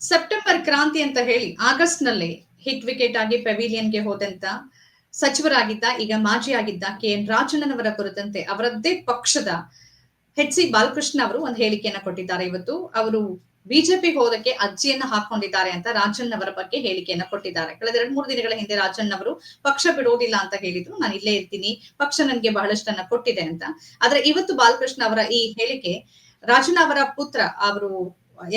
September ಕ್ರಾಂತಿ ಅಂತ ಹೇಳಿ ಆಗಸ್ಟ್ನಲ್ಲಿ ಹಿಟ್ ವಿಕೆಟ್ ಆಗಿ ಪೆವಿಲಿಯನ್ಗೆ ಹೋದಂತ ಸಚಿವರಾಗಿದ್ದ, ಈಗ ಮಾಜಿ ಆಗಿದ್ದ ಕೆ ಎನ್ ರಾಜಣ್ಣನವರ ಕುರಿತಂತೆ ಅವರದ್ದೇ ಪಕ್ಷದ ಹೆಚ್ ಸಿ ಬಾಲಕೃಷ್ಣ ಅವರು ಒಂದು ಹೇಳಿಕೆಯನ್ನ ಕೊಟ್ಟಿದ್ದಾರೆ. ಇವತ್ತು ಅವರು ಬಿಜೆಪಿ ಹೋದಕ್ಕೆ ಅರ್ಜಿಯನ್ನ ಹಾಕೊಂಡಿದ್ದಾರೆ ಅಂತ ರಾಜಣ್ಣ ಅವರ ಬಗ್ಗೆ ಹೇಳಿಕೆಯನ್ನ ಕೊಟ್ಟಿದ್ದಾರೆ. ಕಳೆದ ಎರಡ್ ಮೂರು ದಿನಗಳ ಹಿಂದೆ ರಾಜಣ್ಣ ಅವರು ಪಕ್ಷ ಬಿಡೋದಿಲ್ಲ ಅಂತ ಹೇಳಿದ್ರು. ನಾನು ಇಲ್ಲೇ ಇರ್ತೀನಿ, ಪಕ್ಷ ನನಗೆ ಬಹಳಷ್ಟನ್ನ ಕೊಟ್ಟಿದೆ ಅಂತ. ಆದ್ರೆ ಇವತ್ತು ಬಾಲಕೃಷ್ಣ ಅವರ ಈ ಹೇಳಿಕೆ ರಾಜಣ್ಣ ಅವರ ಪುತ್ರ ಅವರು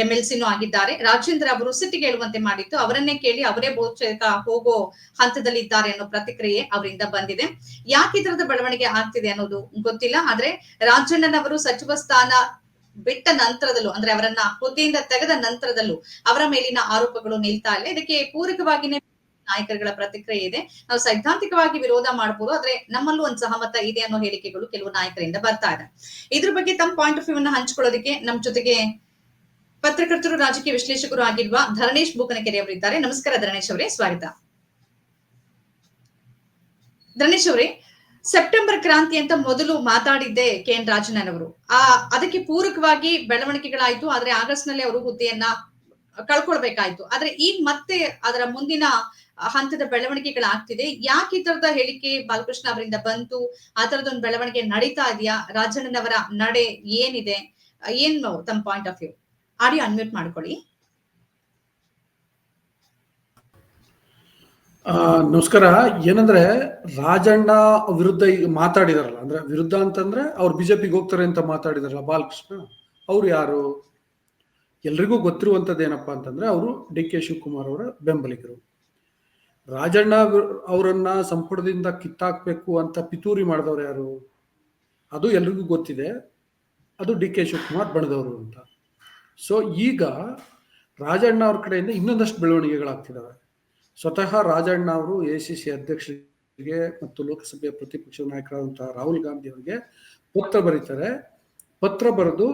ಎಂ ಎಲ್ ಸಿನೂ ಆಗಿದ್ದಾರೆ. ರಾಜೇಂದ್ರ ಅವರು ಸಿಟ್ಟಿಗೆ ಹೇಳುವಂತೆ ಮಾಡಿದ್ದು ಅವರನ್ನೇ ಕೇಳಿ ಅವರೇ ಬಹುತೇಕ ಹೋಗೋ ಹಂತದಲ್ಲಿ ಇದ್ದಾರೆ ಅನ್ನೋ ಪ್ರತಿಕ್ರಿಯೆ ಅವರಿಂದ ಬಂದಿದೆ. ಯಾಕೆ ಈ ತರದ ಬೆಳವಣಿಗೆ ಆಗ್ತಿದೆ ಅನ್ನೋದು ಗೊತ್ತಿಲ್ಲ. ಆದ್ರೆ ರಾಜಣ್ಣನವರು ಸಚಿವ ಸ್ಥಾನ ಬಿಟ್ಟ ನಂತರದಲ್ಲೂ, ಅಂದ್ರೆ ಅವರನ್ನ ಹುದ್ದೆಯಿಂದ ತೆಗೆದ ನಂತರದಲ್ಲೂ ಅವರ ಮೇಲಿನ ಆರೋಪಗಳು ನಿಲ್ತಾ ಇಲ್ಲ. ಇದಕ್ಕೆ ಪೂರಕವಾಗಿನೇ ನಾಯಕರುಗಳ ಪ್ರತಿಕ್ರಿಯೆ ಇದೆ. ನಾವು ಸೈದ್ಧಾಂತಿಕವಾಗಿ ವಿರೋಧ ಮಾಡಬಹುದು ಆದ್ರೆ ನಮ್ಮಲ್ಲೂ ಒಂದು ಸಹಮತ ಇದೆ ಅನ್ನೋ ಹೇಳಿಕೆಗಳು ಕೆಲವು ನಾಯಕರಿಂದ ಬರ್ತಾ ಇದೆ. ಇದ್ರ ಬಗ್ಗೆ ತಮ್ಮ ಪಾಯಿಂಟ್ ಆಫ್ ವ್ಯೂ ಅನ್ನ ಹಂಚ್ಕೊಳ್ಳೋದಕ್ಕೆ ನಮ್ ಜೊತೆಗೆ ಪತ್ರಕರ್ತರು, ರಾಜಕೀಯ ವಿಶ್ಲೇಷಕರು ಆಗಿರುವ ಧರಣೇಶ್ ಬೂಕನಕೆರೆ ಅವರಿದ್ದಾರೆ ನಮಸ್ಕಾರ ಧರಣೇಶ್ ಅವರೇ, ಸ್ವಾಗತ. ಧರಣೇಶ್ ಅವರೇ, ಸೆಪ್ಟೆಂಬರ್ ಕ್ರಾಂತಿ ಅಂತ ಮೊದಲು ಮಾತಾಡಿದ್ದೆ ಕೆ ಎನ್ ರಾಜಣ್ಣನವರು ಆ, ಅದಕ್ಕೆ ಪೂರಕವಾಗಿ ಬೆಳವಣಿಗೆಗಳಾಯ್ತು, ಆದ್ರೆ ಆಗಸ್ಟ್ನಲ್ಲಿ ಅವರು ಹುದ್ದೆಯನ್ನ ಕಳ್ಕೊಳ್ಬೇಕಾಯ್ತು. ಆದ್ರೆ ಈಗ ಮತ್ತೆ ಅದರ ಮುಂದಿನ ಹಂತದ ಬೆಳವಣಿಗೆಗಳಾಗ್ತಿದೆ. ಯಾಕೆ ಈ ತರದ ಹೇಳಿಕೆ ಬಾಲಕೃಷ್ಣ ಅವರಿಂದ ಬಂತು? ಆ ತರದೊಂದು ಬೆಳವಣಿಗೆ ನಡೀತಾ ಇದೆಯಾ? ರಾಜಣ್ಣನವರ ನಡೆ ಏನಿದೆ? ಏನು ತಮ್ಮ point of view audio unmute ಮಾಡ್ಕೊಳ್ಳಿ. ನಮಸ್ಕಾರ. ಏನಂದ್ರೆ ರಾಜಣ್ಣ ವಿರುದ್ಧ ಈಗ ಮಾತಾಡಿದಾರಲ್ಲ, ಅಂದ್ರೆ ವಿರುದ್ಧ ಅಂತಂದ್ರೆ ಅವ್ರು ಬಿಜೆಪಿಗೆ ಹೋಗ್ತಾರೆ ಅಂತ ಮಾತಾಡಿದಾರಲ್ಲ ಬಾಲಕೃಷ್ಣ, ಅವ್ರು ಯಾರು? ಎಲ್ರಿಗೂ ಗೊತ್ತಿರುವಂತದ್ದು ಏನಪ್ಪಾ ಅಂತಂದ್ರೆ ಅವರು ಡಿ ಕೆ ಶಿವಕುಮಾರ್ ಅವರ ಬೆಂಬಲಿಗರು. ರಾಜಣ್ಣ ಅವರನ್ನ ಸಂಪುಟದಿಂದ ಕಿತ್ತಾಕ್ಬೇಕು ಅಂತ ಪಿತೂರಿ ಮಾಡಿದವ್ರು ಯಾರು? ಅದು ಎಲ್ರಿಗೂ ಗೊತ್ತಿದೆ. ಅದು ಡಿ ಕೆ ಶಿವಕುಮಾರ್ ಬಣದವರು ಅಂತ. ಸೊ ಈಗ ರಾಜಣ್ಣ ಅವ್ರ ಕಡೆಯಿಂದ ಇನ್ನೊಂದಷ್ಟು ಬೆಳವಣಿಗೆಗಳಾಗ್ತಿದ್ದಾವೆ. ಸ್ವತಃ ರಾಜಣ್ಣ ಅವರು ಎ ಸಿ ಸಿ ಅಧ್ಯಕ್ಷರಿಗೆ ಮತ್ತು ಲೋಕಸಭೆಯ ಪ್ರತಿಪಕ್ಷ ನಾಯಕರಾದಂತಹ ರಾಹುಲ್ ಗಾಂಧಿ ಅವರಿಗೆ ಪತ್ರ ಬರೀತಾರೆ. ಪತ್ರ ಬರೆದು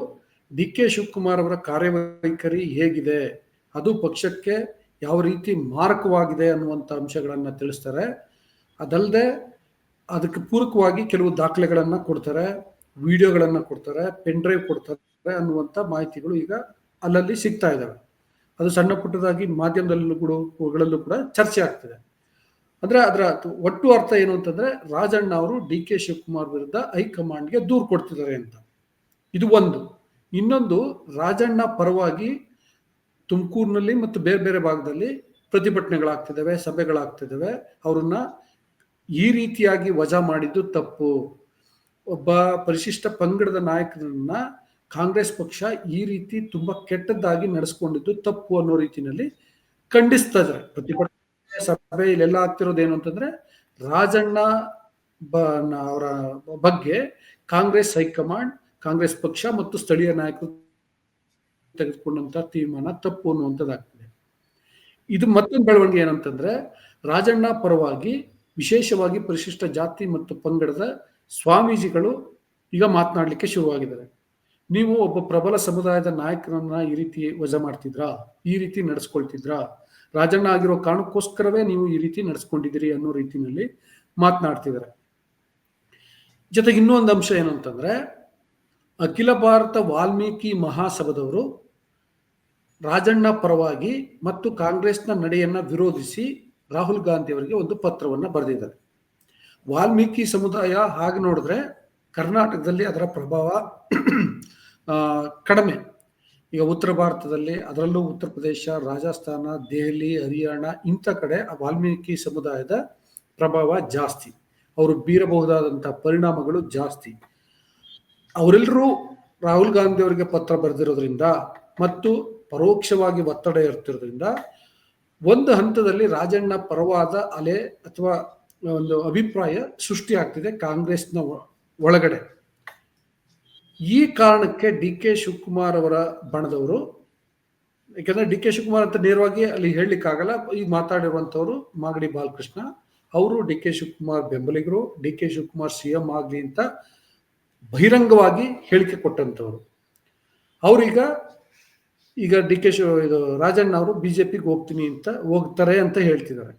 ಡಿ ಕೆ ಶಿವಕುಮಾರ್ ಅವರ ಕಾರ್ಯವೈಖರಿ ಹೇಗಿದೆ? ಅದು ಪಕ್ಷಕ್ಕೆ ಯಾವ ರೀತಿ ಮಾರಕವಾಗಿದೆ ಅನ್ನುವಂಥ ಅಂಶಗಳನ್ನು ತಿಳಿಸ್ತಾರೆ. ಅದಲ್ಲದೆ ಅದಕ್ಕೆ ಪೂರಕವಾಗಿ ಕೆಲವು ದಾಖಲೆಗಳನ್ನು ಕೊಡ್ತಾರೆ. ವಿಡಿಯೋಗಳನ್ನು ಕೊಡ್ತಾರೆ. ಪೆನ್ ಡ್ರೈವ್ ಕೊಡ್ತಾರೆ ಅನ್ನುವಂಥ ಮಾಹಿತಿಗಳು ಈಗ ಅಲ್ಲಲ್ಲಿ ಸಿಗ್ತಾ ಇದ್ದಾವೆ ಅದು ಸಣ್ಣ ಪುಟ್ಟದಾಗಿ ಮಾಧ್ಯಮದಲ್ಲೂ ಕೂಡ ಗಳಲ್ಲೂ ಕೂಡ ಚರ್ಚೆ ಆಗ್ತಿದೆ. ಅಂದ್ರೆ ಅದರ ಒಟ್ಟು ಅರ್ಥ ಏನು ಅಂತಂದ್ರೆ, ರಾಜಣ್ಣ ಅವರು ಡಿ ಕೆ ಶಿವಕುಮಾರ್ ವಿರುದ್ಧ ಹೈಕಮಾಂಡ್ಗೆ ದೂರು ಕೊಡ್ತಿದ್ದಾರೆ ಅಂತ. ಇದು ಒಂದು. ಇನ್ನೊಂದು, ರಾಜಣ್ಣ ಪರವಾಗಿ ತುಮಕೂರಿನಲ್ಲಿ ಮತ್ತು ಬೇರೆ ಬೇರೆ ಭಾಗದಲ್ಲಿ ಪ್ರತಿಭಟನೆಗಳಾಗ್ತಿದ್ದಾವೆ, ಸಭೆಗಳಾಗ್ತಿದ್ದಾವೆ. ಅವ್ರನ್ನ ಈ ರೀತಿಯಾಗಿ ವಜಾ ಮಾಡಿದ್ದು ತಪ್ಪು. ಒಬ್ಬ ಪರಿಶಿಷ್ಟ ಪಂಗಡದ ನಾಯಕರನ್ನ ಕಾಂಗ್ರೆಸ್ ಪಕ್ಷ ಈ ರೀತಿ ತುಂಬಾ ಕೆಟ್ಟದ್ದಾಗಿ ನಡೆಸ್ಕೊಂಡಿದ್ದು ತಪ್ಪು ಅನ್ನೋ ರೀತಿಯಲ್ಲಿ ಖಂಡಿಸ್ತಾ ಇದ್ದಾರೆ. ಪ್ರತಿಭಟನೆ ಸಭೆ ಇಲ್ಲೆಲ್ಲ ಆಗ್ತಿರೋದು ಏನು ಅಂತಂದ್ರೆ ರಾಜಣ್ಣ ಅವರ ಬಗ್ಗೆ ಕಾಂಗ್ರೆಸ್ ಹೈಕಮಾಂಡ್, ಕಾಂಗ್ರೆಸ್ ಪಕ್ಷ ಮತ್ತು ಸ್ಥಳೀಯ ನಾಯಕರು ತೆಗೆದುಕೊಂಡಂತ ತೀರ್ಮಾನ ತಪ್ಪು ಅನ್ನುವಂಥದ್ದಾಗ್ತದೆ. ಇದು ಮತ್ತೊಂದು ಬೆಳವಣಿಗೆ ಏನಂತಂದ್ರೆ ರಾಜಣ್ಣ ಪರವಾಗಿ ವಿಶೇಷವಾಗಿ ಪರಿಶಿಷ್ಟ ಜಾತಿ ಮತ್ತು ಪಂಗಡದ ಸ್ವಾಮೀಜಿಗಳು ಈಗ ಮಾತನಾಡಲಿಕ್ಕೆ ಶುರುವಾಗಿದ್ದಾರೆ. ನೀವು ಒಬ್ಬ ಪ್ರಬಲ ಸಮುದಾಯದ ನಾಯಕರನ್ನ ಈ ರೀತಿ ವಜಾ ಮಾಡ್ತಿದ್ರಾ? ಈ ರೀತಿ ನಡೆಸ್ಕೊಳ್ತಿದ್ರಾ? ರಾಜಣ್ಣ ಆಗಿರೋ ಕಾರಣಕ್ಕೋಸ್ಕರವೇ ನೀವು ಈ ರೀತಿ ನಡೆಸ್ಕೊಂಡಿದ್ದೀರಿ ಅನ್ನೋ ರೀತಿಯಲ್ಲಿ ಮಾತನಾಡ್ತಿದ್ದಾರೆ. ಜೊತೆಗೆ ಇನ್ನೂ ಒಂದು ಅಂಶ ಏನಂತಂದ್ರೆ, ಅಖಿಲ ಭಾರತ ವಾಲ್ಮೀಕಿ ಮಹಾಸಭದವರು ರಾಜಣ್ಣ ಪರವಾಗಿ ಮತ್ತು ಕಾಂಗ್ರೆಸ್ನ ನಡೆಯನ್ನ ವಿರೋಧಿಸಿ ರಾಹುಲ್ ಗಾಂಧಿ ಅವರಿಗೆ ಒಂದು ಪತ್ರವನ್ನ ಬರೆದಿದ್ದಾರೆ. ವಾಲ್ಮೀಕಿ ಸಮುದಾಯ ಹಾಗೆ ನೋಡಿದ್ರೆ ಕರ್ನಾಟಕದಲ್ಲಿ ಅದರ ಪ್ರಭಾವ ಕಡಿಮೆ. ಈಗ ಉತ್ತರ ಭಾರತದಲ್ಲಿ ಅದರಲ್ಲೂ ಉತ್ತರ ಪ್ರದೇಶ, ರಾಜಸ್ಥಾನ, ದೆಹಲಿ, ಹರಿಯಾಣ ಇಂಥ ಕಡೆ ವಾಲ್ಮೀಕಿ ಸಮುದಾಯದ ಪ್ರಭಾವ ಜಾಸ್ತಿ. ಅವರು ಬೀರಬಹುದಾದಂಥ ಪರಿಣಾಮಗಳು ಜಾಸ್ತಿ. ಅವರೆಲ್ಲರೂ ರಾಹುಲ್ ಗಾಂಧಿ ಅವರಿಗೆ ಪತ್ರ ಬರೆದಿರೋದ್ರಿಂದ ಮತ್ತು ಪರೋಕ್ಷವಾಗಿ ಒತ್ತಡ ಇರ್ತಿರೋದ್ರಿಂದ ಒಂದು ಹಂತದಲ್ಲಿ ರಾಜಣ್ಣ ಪರವಾದ ಅಲೆ ಅಥವಾ ಒಂದು ಅಭಿಪ್ರಾಯ ಸೃಷ್ಟಿ ಆಗ್ತಿದೆ ಕಾಂಗ್ರೆಸ್ನ ಒಳಗಡೆ. ಈ ಕಾರಣಕ್ಕೆ ಡಿ ಕೆ ಶಿವಕುಮಾರ್ ಅವರ ಬಣದವರು, ಯಾಕಂದ್ರೆ ಡಿ ಕೆ ಶಿವಕುಮಾರ್ ಅಂತ ನೇರವಾಗಿ ಅಲ್ಲಿ ಹೇಳಲಿಕ್ಕಾಗಲ್ಲ, ಈ ಮಾತಾಡಿರುವಂಥವ್ರು ಮಾಗಡಿ ಬಾಲಕೃಷ್ಣ ಅವರು, ಡಿ ಕೆ ಶಿವಕುಮಾರ್ ಬೆಂಬಲಿಗರು, D K Shivakumar C M ಆಗಲಿ ಅಂತ ಬಹಿರಂಗವಾಗಿ ಹೇಳಿಕೆ ಕೊಟ್ಟಂತವ್ರು ಅವ್ರೀಗ ಈಗ ಡಿ ಕೆ ಶಿವ, ಇದು ರಾಜಣ್ಣ ಅವರು ಬಿಜೆಪಿಗೆ ಹೋಗ್ತೀನಿ ಅಂತ ಹೋಗ್ತಾರೆ ಅಂತ ಹೇಳ್ತಿದ್ದಾರೆ.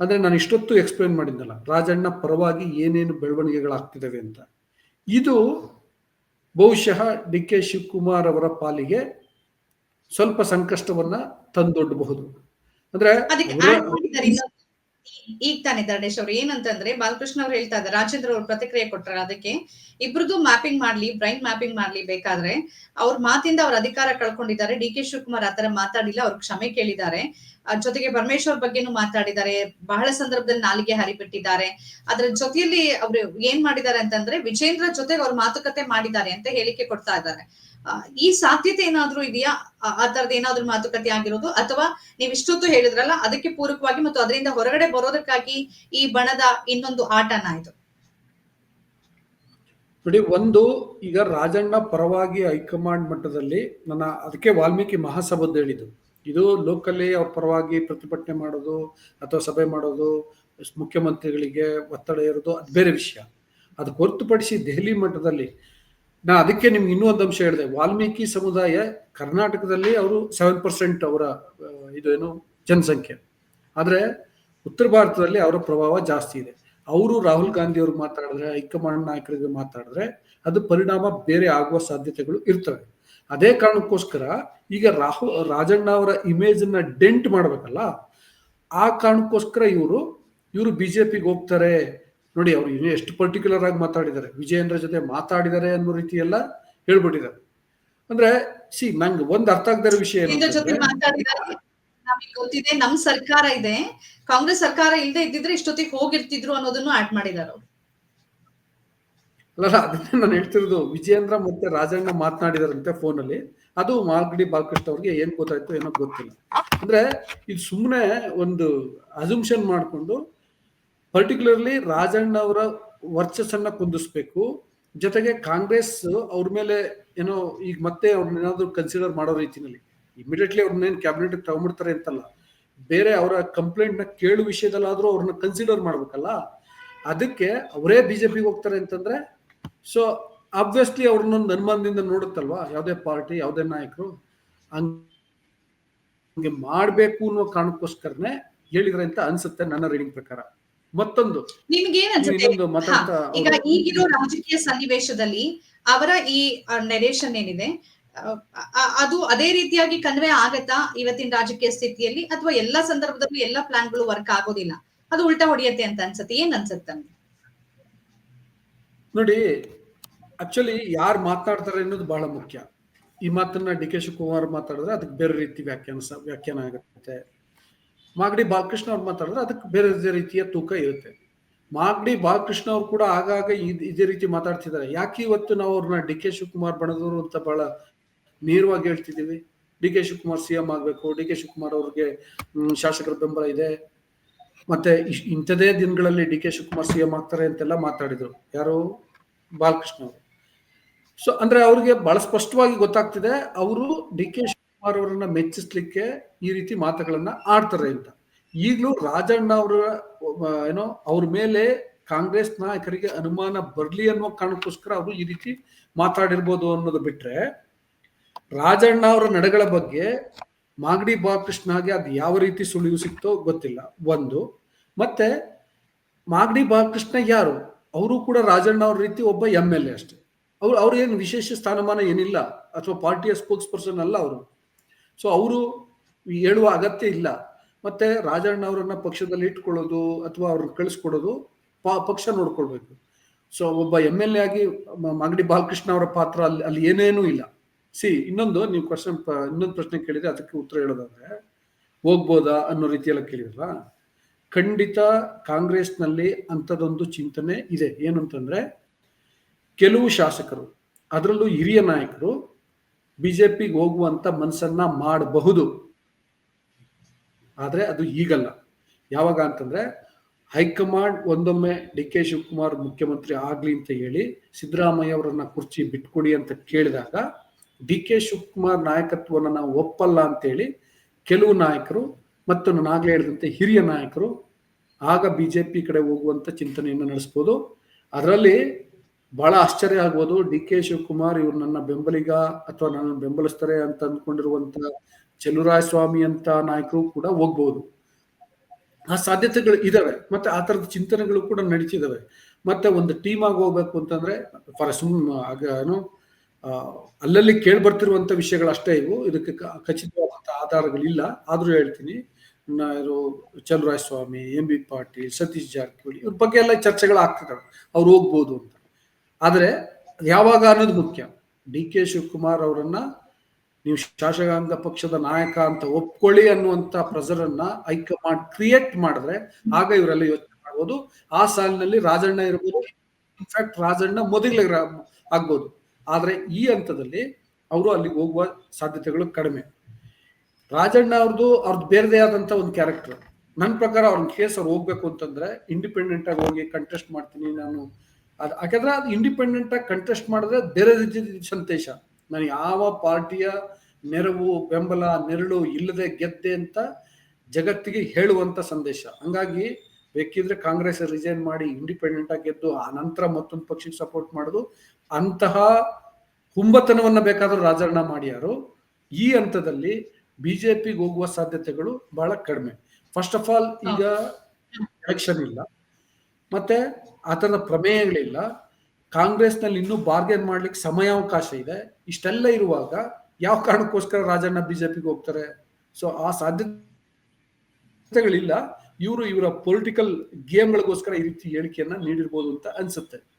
ಅಂದ್ರೆ ನಾನು ಇಷ್ಟೊತ್ತು ಎಕ್ಸ್ಪ್ಲೇನ್ ಮಾಡಿದ್ನಲ್ಲ, ರಾಜಣ್ಣ ಪರವಾಗಿ ಏನೇನು ಬೆಳವಣಿಗೆಗಳಾಗ್ತಿದ್ದಾವೆ ಅಂತ. ಇದು ಬಹುಶಃ ಡಿ ಕೆ ಶಿವಕುಮಾರ್ ಅವರ ಪಾಲಿಗೆ ಸ್ವಲ್ಪ ಸಂಕಷ್ಟವನ್ನ ತಂದೊಡ್ಡಬಹುದು. ಅಂದ್ರೆ ಈಗ ತಾನೇ ಧರಣೇಶ್ ಅವ್ರು, ಏನಂತಂದ್ರೆ ಬಾಲಕೃಷ್ಣ ಅವ್ರು ಹೇಳ್ತಾ ಇದ್ದಾರೆ, ರಾಜೇಂದ್ರ ಅವ್ರು ಪ್ರತಿಕ್ರಿಯೆ ಕೊಟ್ರ ಅದಕ್ಕೆ ಇಬ್ರದ್ದು ಮ್ಯಾಪಿಂಗ್ ಮಾಡ್ಲಿ ಬ್ರೈನ್ ಮ್ಯಾಪಿಂಗ್ ಮಾಡ್ಲಿ ಬೇಕಾದ್ರೆ, ಅವ್ರ ಮಾತಿಂದ ಅವ್ರ ಅಧಿಕಾರ ಕಳ್ಕೊಂಡಿದ್ದಾರೆ, ಡಿ ಕೆ ಶಿವಕುಮಾರ್ ಆತರ ಮಾತಾಡಿಲ್ಲ, ಅವ್ರು ಕ್ಷಮೆ ಕೇಳಿದ್ದಾರೆ. ಜೊತೆಗೆ ಪರಮೇಶ್ವರ್ ಬಗ್ಗೆನೂ ಮಾತಾಡಿದ್ದಾರೆ, ಬಹಳ ಸಂದರ್ಭದಲ್ಲಿ ನಾಲಿಗೆ ಹರಿಬಿಟ್ಟಿದ್ದಾರೆ. ಅದ್ರ ಜೊತೆಯಲ್ಲಿ ಅವ್ರು ಏನ್ ಮಾಡಿದ್ದಾರೆ ಅಂತಂದ್ರೆ, ವಿಜೇಂದ್ರ ಜೊತೆಗೆ ಅವ್ರ ಮಾತುಕತೆ ಮಾಡಿದ್ದಾರೆ ಅಂತ ಹೇಳಿಕೆ ಕೊಡ್ತಾ ಇದ್ದಾರೆ. ಈ ಸಾಧ್ಯತೆ ಏನಾದ್ರೂ ಇದೆಯಾ? ಆ- ತರದ ಏನಾದ್ರೂ ಮಾತುಕತೆ ಆಗಿರೋದು? ಅಥವಾ ನೀವು ಇಷ್ಟೊತ್ತು ಹೇಳಿದ್ರಲ್ಲ, ಅದಕ್ಕೆ ಪೂರಕವಾಗಿ ಮತ್ತು ಅದರಿಂದ ಹೊರಗಡೆ ಬರೋದಕ್ಕಾಗಿ ಈ ಬಣದ ಇನ್ನೊಂದು ಆಟನ ಇದು? ನೋಡಿ, ಒಂದು, ಈಗ ರಾಜಣ್ಣ ಪರವಾಗಿ ಹೈಕಮಾಂಡ್ ಮಟ್ಟದಲ್ಲಿ ನನ್ನ, ಅದಕ್ಕೆ ವಾಲ್ಮೀಕಿ ಮಹಾಸಭೆ ಹೇಳಿದ್ದು. ಇದು ಲೋಕಲ್ಲಿ ಅವ್ರ ಪರವಾಗಿ ಪ್ರತಿಭಟನೆ ಮಾಡೋದು ಅಥವಾ ಸಭೆ ಮಾಡೋದು, ಮುಖ್ಯಮಂತ್ರಿಗಳಿಗೆ ಒತ್ತಡ ಇರೋದು ಅದು ಬೇರೆ ವಿಷಯ. ಅದು ಹೊರತುಪಡಿಸಿ ದೆಹಲಿ ಮಟ್ಟದಲ್ಲಿ ನಾ ಅದಕ್ಕೆ ನಿಮ್ಗೆ ಇನ್ನೂ ಒಂದು ಅಂಶ ಹೇಳಿದೆ. ವಾಲ್ಮೀಕಿ ಸಮುದಾಯ ಕರ್ನಾಟಕದಲ್ಲಿ ಅವರು ಸೆವೆನ್ ಪರ್ಸೆಂಟ್ ಅವರ ಇದೇನು ಜನಸಂಖ್ಯೆ. ಆದರೆ ಉತ್ತರ ಭಾರತದಲ್ಲಿ ಅವರ ಪ್ರಭಾವ ಜಾಸ್ತಿ ಇದೆ. ಅವರು ರಾಹುಲ್ ಗಾಂಧಿ ಅವ್ರಿಗೆ ಮಾತಾಡಿದ್ರೆ, ಹೈಕಮಾಂಡ್ ನಾಯಕರಿಗೆ ಮಾತಾಡಿದ್ರೆ ಅದು ಪರಿಣಾಮ ಬೇರೆ ಆಗುವ ಸಾಧ್ಯತೆಗಳು ಇರ್ತವೆ. ಅದೇ ಕಾರಣಕ್ಕೋಸ್ಕರ ಈಗ ರಾಹುಲ್, ರಾಜಣ್ಣ ಅವರ ಇಮೇಜ್ ಅನ್ನ ಡೆಂಟ್ ಮಾಡಬೇಕಲ್ಲ, ಆ ಕಾರಣಕ್ಕೋಸ್ಕರ ಇವರು ಇವರು ಬಿಜೆಪಿಗೆ ಹೋಗ್ತಾರೆ. ನೋಡಿ ಅವ್ರು ಇನ್ನೂ ಎಷ್ಟು ಪರ್ಟಿಕ್ಯುಲರ್ ಆಗಿ ಮಾತಾಡಿದ್ದಾರೆ. ವಿಜಯೇಂದ್ರ ಜೊತೆ ಮಾತಾಡಿದ್ದಾರೆ ಅನ್ನೋ ರೀತಿ ಎಲ್ಲ ಹೇಳ್ಬಿಟ್ಟಿದ್ದಾರೆ. ಅಂದ್ರೆ ಸಿ ನಂಗೆ ಒಂದ್ ಅರ್ಥ ಆಗದಿರೋ ವಿಷಯ ಗೊತ್ತಿದೆ ನಮ್ ಸರ್ಕಾರ ಇದೆ. ಕಾಂಗ್ರೆಸ್ ಸರ್ಕಾರ ಇಲ್ಲದೆ ಇದ್ದಿದ್ರೆ ಇಷ್ಟೊತ್ತಿಗೆ ಹೋಗಿರ್ತಿದ್ರು ಅನ್ನೋದನ್ನು ಆಡ್ ಮಾಡಿದ್ದಾರೆ ಅವ್ರು. ಅಲ್ಲ ಅದನ್ನ ನಾನು ಹೇಳ್ತಿರೋದು. ವಿಜಯೇಂದ್ರ ಮತ್ತೆ ರಾಜಣ್ಣ ಮಾತನಾಡಿದಾರಂತೆ ಫೋನಲ್ಲಿ. ಅದು ಮಾಲ್ಗಡಿ ಬಾಲಕೃಷ್ಣ ಅವ್ರಿಗೆ ಏನ್ ಗೊತ್ತಾಯ್ತು ಏನೋ ಗೊತ್ತಿಲ್ಲ. ಅಂದ್ರೆ ಇದು ಸುಮ್ಮನೆ ಒಂದು ಅಸಂಪ್ಷನ್ ಮಾಡಿಕೊಂಡು ಪರ್ಟಿಕ್ಯುಲರ್ಲಿ ರಾಜಣ್ಣ ಅವರ ವರ್ಚಸ್ಸನ್ನ ಕುಂದಿಸ್ಬೇಕು. ಜೊತೆಗೆ ಕಾಂಗ್ರೆಸ್ ಅವ್ರ ಮೇಲೆ ಏನೋ ಈಗ ಮತ್ತೆ ಅವ್ರನ್ನ ಏನಾದ್ರು ಕನ್ಸಿಡರ್ ಮಾಡೋ ರೀತಿನಲ್ಲಿ ಇಮಿಡಿಯೇಟ್ಲಿ ಅವ್ರನ್ನೇನು ಕ್ಯಾಬಿನೆಟ್ ತಗೊಂಡ್ಬಿಡ್ತಾರೆ ಅಂತಲ್ಲ, ಬೇರೆ ಅವರ ಕಂಪ್ಲೇಂಟ್ನ ಕೇಳು ವಿಷಯದಲ್ಲಾದ್ರೂ ಅವ್ರನ್ನ ಕನ್ಸಿಡರ್ ಮಾಡ್ಬೇಕಲ್ಲ. ಅದಕ್ಕೆ ಅವರೇ ಬಿಜೆಪಿಗೆ ಹೋಗ್ತಾರೆ ಅಂತಂದ್ರೆ ಸೊ ಆಬ್ವಿಯಸ್ಲಿ ಅವ್ರನ್ನೊಂದು ಅನುಮಾನದಿಂದ ನೋಡುತ್ತಲ್ವಾ, ಯಾವುದೇ ಪಾರ್ಟಿ ಯಾವುದೇ ನಾಯಕರು? ಹಂಗೆ ಮಾಡಬೇಕು ಅನ್ನೋ ಕಾರಣಕ್ಕೋಸ್ಕರನೇ ಹೇಳಿದ್ರೆ ಅಂತ ಅನ್ಸುತ್ತೆ ನನ್ನ ರೀಡಿಂಗ್ ಪ್ರಕಾರ. ಮತ್ತೊಂದು. ಈಗ ಈಗಿರೋ ರಾಜಕೀಯ ಸನ್ನಿವೇಶದಲ್ಲಿ ಅವರ ಈ ನೆರೇಷನ್ ಏನಿದೆ? ಅದು ಅದೇ ರೀತಿಯಾಗಿ ಕನ್ವೆ ಆಗತ್ತಾ ಇವತ್ತಿನ ರಾಜಕೀಯ ಸ್ಥಿತಿಯಲ್ಲಿ? ಅಥವಾ ಎಲ್ಲಾ ಸಂದರ್ಭದಲ್ಲೂ ಎಲ್ಲಾ ಪ್ಲಾನ್ಗಳು ವರ್ಕ್ ಆಗೋದಿಲ್ಲ? ಅದು ಉಲ್ಟಾ ಹೊಡಿಯತ್ತೆ ಅಂತ ಅನ್ಸುತ್ತೆ. ಏನ್ ಅನ್ಸುತ್ತೆ ನೋಡಿ ಆಕ್ಚುಲಿ ಯಾರು ಮಾತಾಡ್ತಾರೆ ಅನ್ನೋದು ಬಹಳ ಮುಖ್ಯ. ಈ ಮಾತನ್ನ ಡಿ ಕೆ ಶಿವಕುಮಾರ್ ಮಾತಾಡಿದ್ರೆ ಅದಕ್ಕೆ ಬೇರೆ ರೀತಿ ವ್ಯಾಖ್ಯಾನ ವ್ಯಾಖ್ಯಾನ ಆಗುತ್ತೆ. ಮಾಗಡಿ ಬಾಲಕೃಷ್ಣ ಅವ್ರು ಮಾತಾಡಿದ್ರೆ ಅದಕ್ಕೆ ಬೇರೆ ರೀತಿಯ ತೂಕ ಇರುತ್ತೆ. ಮಾಗಡಿ ಬಾಲಕೃಷ್ಣ ಅವ್ರು ಕೂಡ ಆಗಾಗ ಇದ್- ರೀತಿ ಮಾತಾಡ್ತಿದ್ದಾರೆ. ಯಾಕೆ ಇವತ್ತು ನಾವು ಅವ್ರನ್ನ ಡಿ ಕೆ ಶಿವಕುಮಾರ್ ಬಣದವರು ಅಂತ ಬಹಳ ನೇರವಾಗಿ ಹೇಳ್ತಿದ್ದೀವಿ? D K Shivakumar C M ಆಗ್ಬೇಕು, ಡಿ ಕೆ ಶಿವಕುಮಾರ್ ಅವ್ರಿಗೆ ಶಾಸಕರ ಬೆಂಬಲ ಇದೆ. ಮತ್ತೆ ಇಂಥದೇ ದಿನಗಳಲ್ಲಿ D K Shivakumar C M ಆಗ್ತಾರೆ ಅಂತೆಲ್ಲ ಮಾತಾಡಿದ್ರು. ಯಾರು? ಬಾಲಕೃಷ್ಣ ಅವರು. ಸೊ ಅಂದ್ರೆ ಅವ್ರಿಗೆ ಬಹಳ ಸ್ಪಷ್ಟವಾಗಿ ಗೊತ್ತಾಗ್ತಿದೆ, ಅವರು ಡಿ ಕೆ ಶಿವಕುಮಾರ್ ಅವರನ್ನ ಮೆಚ್ಚಿಸ್ಲಿಕ್ಕೆ ಈ ರೀತಿ ಮಾತುಗಳನ್ನ ಆಡ್ತಾರೆ ಅಂತ. ಈಗಲೂ ರಾಜಣ್ಣ ಅವರ ಏನೋ ಅವ್ರ ಮೇಲೆ ಕಾಂಗ್ರೆಸ್ ನಾಯಕರಿಗೆ ಅನುಮಾನ ಬರ್ಲಿ ಅನ್ನೋ ಕಾರಣಕ್ಕೋಸ್ಕರ ಅವರು ಈ ರೀತಿ ಮಾತಾಡಿರ್ಬೋದು ಅನ್ನೋದು ಬಿಟ್ರೆ ರಾಜಣ್ಣ ಅವರ ನಡೆಗಳ ಬಗ್ಗೆ ಮಾಗಡಿ ಬಾಲಕೃಷ್ಣಗೆ ಅದು ಯಾವ ರೀತಿ ಸುಳಿವು ಸಿಕ್ತೋ ಗೊತ್ತಿಲ್ಲ. ಒಂದು, ಮತ್ತೆ ಮಾಗಡಿ ಬಾಲಕೃಷ್ಣ ಯಾರು? ಅವರು ಕೂಡ ರಾಜಣ್ಣ ಅವ್ರ ರೀತಿ ಒಬ್ಬ ಎಂ ಎಲ್ ಎ ಅಷ್ಟೇ. ಅವ್ರು ಅವ್ರು ಏನು ವಿಶೇಷ ಸ್ಥಾನಮಾನ ಏನಿಲ್ಲ, ಅಥವಾ ಪಾರ್ಟಿಯ ಸ್ಪೋಕ್ಸ್ ಪರ್ಸನ್ ಅಲ್ಲ ಅವರು. ಸೊ ಅವರು ಹೇಳುವ ಅಗತ್ಯ ಇಲ್ಲ. ಮತ್ತೆ ರಾಜಣ್ಣ ಅವರನ್ನ ಪಕ್ಷದಲ್ಲಿ ಇಟ್ಕೊಳ್ಳೋದು ಅಥವಾ ಅವ್ರನ್ನ ಕಳಿಸ್ಕೊಡೋದು ಪಕ್ಷ ನೋಡ್ಕೊಳ್ಬೇಕು. ಸೊ ಒಬ್ಬ ಎಂ ಎಲ್ ಎ ಆಗಿ ಮಾಗಡಿ ಬಾಲಕೃಷ್ಣ ಅವರ ಪಾತ್ರ ಅಲ್ಲಿ ಅಲ್ಲಿ ಏನೇನೂ ಇಲ್ಲ. ಸಿ, ಇನ್ನೊಂದು ನೀವು ಕ್ವಶನ್ ಇನ್ನೊಂದು ಪ್ರಶ್ನೆ ಕೇಳಿದ್ರೆ ಅದಕ್ಕೆ ಉತ್ತರ ಹೇಳೋದಾದ್ರೆ, ಹೋಗ್ಬೋದಾ ಅನ್ನೋ ರೀತಿಯೆಲ್ಲ ಕೇಳಿದ್ರಲ್ಲ? ಖಂಡಿತ ಕಾಂಗ್ರೆಸ್ನಲ್ಲಿ ಅಂಥದ್ದೊಂದು ಚಿಂತನೆ ಇದೆ. ಏನಂತಂದ್ರೆ, ಕೆಲವು ಶಾಸಕರು, ಅದರಲ್ಲೂ ಹಿರಿಯ ನಾಯಕರು, ಬಿಜೆಪಿಗೆ ಹೋಗುವಂತ ಮನಸ್ಸನ್ನ ಮಾಡಬಹುದು. ಆದ್ರೆ ಅದು ಈಗಲ್ಲ. ಯಾವಾಗ ಅಂತಂದ್ರೆ ಹೈಕಮಾಂಡ್ ಒಂದೊಮ್ಮೆ ಡಿ ಕೆ ಶಿವಕುಮಾರ್ ಮುಖ್ಯಮಂತ್ರಿ ಆಗ್ಲಿ ಅಂತ ಹೇಳಿ ಸಿದ್ದರಾಮಯ್ಯ ಅವರನ್ನ ಕುರ್ಚಿ ಬಿಟ್ಕೊಡಿ ಅಂತ ಕೇಳಿದಾಗ ಡಿ ಕೆ ಶಿವಕುಮಾರ್ ನಾಯಕತ್ವವನ್ನು ನಾವು ಒಪ್ಪಲ್ಲ ಅಂತೇಳಿ ಕೆಲವು ನಾಯಕರು ಮತ್ತು ನಾನು ಆಗ್ಲೇ ಹೇಳಿದಂತೆ ಹಿರಿಯ ನಾಯಕರು ಆಗ ಬಿ ಜೆ ಪಿ ಕಡೆ ಹೋಗುವಂತ ಚಿಂತನೆಯನ್ನು ನಡೆಸ್ಬೋದು. ಅದರಲ್ಲಿ ಬಹಳ ಆಶ್ಚರ್ಯ ಆಗ್ಬೋದು. ಡಿ ಕೆ ಶಿವಕುಮಾರ್ ಇವ್ರು ನನ್ನ ಬೆಂಬಲಿಗ ಅಥವಾ ನನ್ನ ಬೆಂಬಲಿಸ್ತಾರೆ ಅಂತ ಅಂದ್ಕೊಂಡಿರುವಂತ ಚೆಲುರಾಯ ಸ್ವಾಮಿ ಅಂತ ನಾಯಕರು ಕೂಡ ಹೋಗ್ಬೋದು. ಆ ಸಾಧ್ಯತೆಗಳು ಇದಾವೆ. ಮತ್ತೆ ಆ ತರದ ಚಿಂತನೆಗಳು ಕೂಡ ನಡೀತಿದಾವೆ. ಮತ್ತೆ ಒಂದು ಟೀಮ್ ಆಗಿ ಹೋಗ್ಬೇಕು ಅಂತಂದ್ರೆ ಫಾರ್ ಸುಮ್ ಏನು ಅಲ್ಲಲ್ಲಿ ಕೇಳಿ ಬರ್ತಿರುವಂತ ವಿಷಯಗಳಷ್ಟೇ ಇವು. ಇದಕ್ಕೆ ಖಚಿತವಾದಂಥ ಆಧಾರಗಳಿಲ್ಲ. ಆದ್ರೂ ಹೇಳ್ತೀನಿ ಇವರು ಚಲುವರಾಯ ಸ್ವಾಮಿ ಎಂ ಬಿ ಪಾಟೀಲ್, ಸತೀಶ್ ಜಾರಕಿಹೊಳಿ, ಇವ್ರ ಬಗ್ಗೆ ಎಲ್ಲ ಚರ್ಚೆಗಳು ಆಗ್ತಿದ್ದಾವೆ ಅವ್ರು ಹೋಗ್ಬೋದು ಅಂತ. ಆದರೆ ಯಾವಾಗ ಅನ್ನೋದು ಮುಖ್ಯ. ಡಿ ಕೆ ಶಿವಕುಮಾರ್ ಅವರನ್ನ ನೀವು ಶಾಸಕಾಂಗ ಪಕ್ಷದ ನಾಯಕ ಅಂತ ಒಪ್ಕೊಳ್ಳಿ ಅನ್ನುವಂತ ಪ್ರೆಸರ್ ಅನ್ನ ಹೈಕಮಾಂಡ್ ಕ್ರಿಯೇಟ್ ಮಾಡಿದ್ರೆ ಆಗ ಇವರೆಲ್ಲ ಯೋಚನೆ ಮಾಡ್ಬೋದು. ಆ ಸಾಲಿನಲ್ಲಿ ರಾಜಣ್ಣ ಇರ್ಬೋದು. ಇನ್ಫ್ಯಾಕ್ಟ್ ರಾಜಣ್ಣ ಮೊದಲ ಆಗ್ಬೋದು. ಆದ್ರೆ ಈ ಹಂತದಲ್ಲಿ ಅವರು ಅಲ್ಲಿಗೆ ಹೋಗುವ ಸಾಧ್ಯತೆಗಳು ಕಡಿಮೆ. ರಾಜಣ್ಣ ಅವ್ರದ್ದು ಅವ್ರದ್ದು ಬೇರೆದೇ ಆದಂತ ಒಂದು ಕ್ಯಾರೆಕ್ಟರ್ ನನ್ನ ಪ್ರಕಾರ ಅವ್ರ ಕೇಸ್ ಅವ್ರು ಹೋಗ್ಬೇಕು ಅಂತಂದ್ರೆ ಇಂಡಿಪೆಂಡೆಂಟ್ ಆಗಿ ಹೋಗಿ ಕಂಟೆಸ್ಟ್ ಮಾಡ್ತೀನಿ ನಾನು. ಅದು ಯಾಕಂದ್ರೆ ಅದು ಇಂಡಿಪೆಂಡೆಂಟ್ ಆಗಿ ಕಂಟೆಸ್ಟ್ ಮಾಡಿದ್ರೆ ಬೇರೆ ರೀತಿ ಸಂದೇಶ ನಾನು ಯಾವ ಪಾರ್ಟಿಯ ನೆರವು ಬೆಂಬಲ ನೆರಳು ಇಲ್ಲದೆ ಗೆದ್ದೆ ಅಂತ ಜಗತ್ತಿಗೆ ಹೇಳುವಂತ ಸಂದೇಶ. ಹಂಗಾಗಿ ಬೇಕಿದ್ರೆ ಕಾಂಗ್ರೆಸ್ ರಿಸೈನ್ ಮಾಡಿ ಇಂಡಿಪೆಂಡೆಂಟ್ ಆಗಿ ಗೆದ್ದು ಆ ನಂತರ ಮತ್ತೊಂದು ಪಕ್ಷಕ್ಕೆ ಸಪೋರ್ಟ್ ಮಾಡೋದು ಅಂತಹ ಹುಂಬತನವನ್ನ ಬೇಕಾದರೂ ರಾಜಣ್ಣ ಮಾಡ್ಯಾರು ಈ ಹಂತದಲ್ಲಿ ಬಿಜೆಪಿಗೆ ಹೋಗುವ ಸಾಧ್ಯತೆಗಳು ಬಹಳ ಕಡಿಮೆ. ಫಸ್ಟ್ ಆಫ್ ಆಲ್ ಈಗ ಎಲೆಕ್ಷನ್ ಇಲ್ಲ. ಮತ್ತೆ ಆತನ ಥರದ ಪ್ರಮೇಯಗಳಿಲ್ಲ. ಕಾಂಗ್ರೆಸ್ನಲ್ಲಿ ಇನ್ನೂ ಬಾರ್ಗೇನ್ ಮಾಡ್ಲಿಕ್ಕೆ ಸಮಯಾವಕಾಶ ಇದೆ. ಇಷ್ಟೆಲ್ಲ ಇರುವಾಗ ಯಾವ ಕಾರಣಕ್ಕೋಸ್ಕರ ರಾಜಣ್ಣ ಬಿಜೆಪಿಗೆ ಹೋಗ್ತಾರೆ? ಸೊ ಆ ಸಾಧ್ಯತೆಗಳಿಲ್ಲ. ಇವರು ಇವರ ಪೊಲಿಟಿಕಲ್ ಗೇಮ್ಗಳಿಗೋಸ್ಕರ ಈ ರೀತಿ ಹೇಳಿಕೆಯನ್ನ ನೀಡಿರ್ಬೋದು ಅಂತ ಅನ್ಸುತ್ತೆ.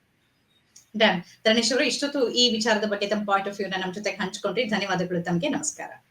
ಡನ್ ಧನೇಶ್ ಅವರು, ಇಷ್ಟೊತ್ತು ಈ ವಿಚಾರದ ಬಗ್ಗೆ ತಮ್ಮ ಪಾಯಿಂಟ್ ಆಫ್ ವ್ಯೂ ನಮ್ಮ ಜೊತೆಗೆ ಹಂಚಿಕೊಂಡ್ರಿ. ಧನ್ಯವಾದಗಳು ತಮಗೆ. ನಮಸ್ಕಾರ.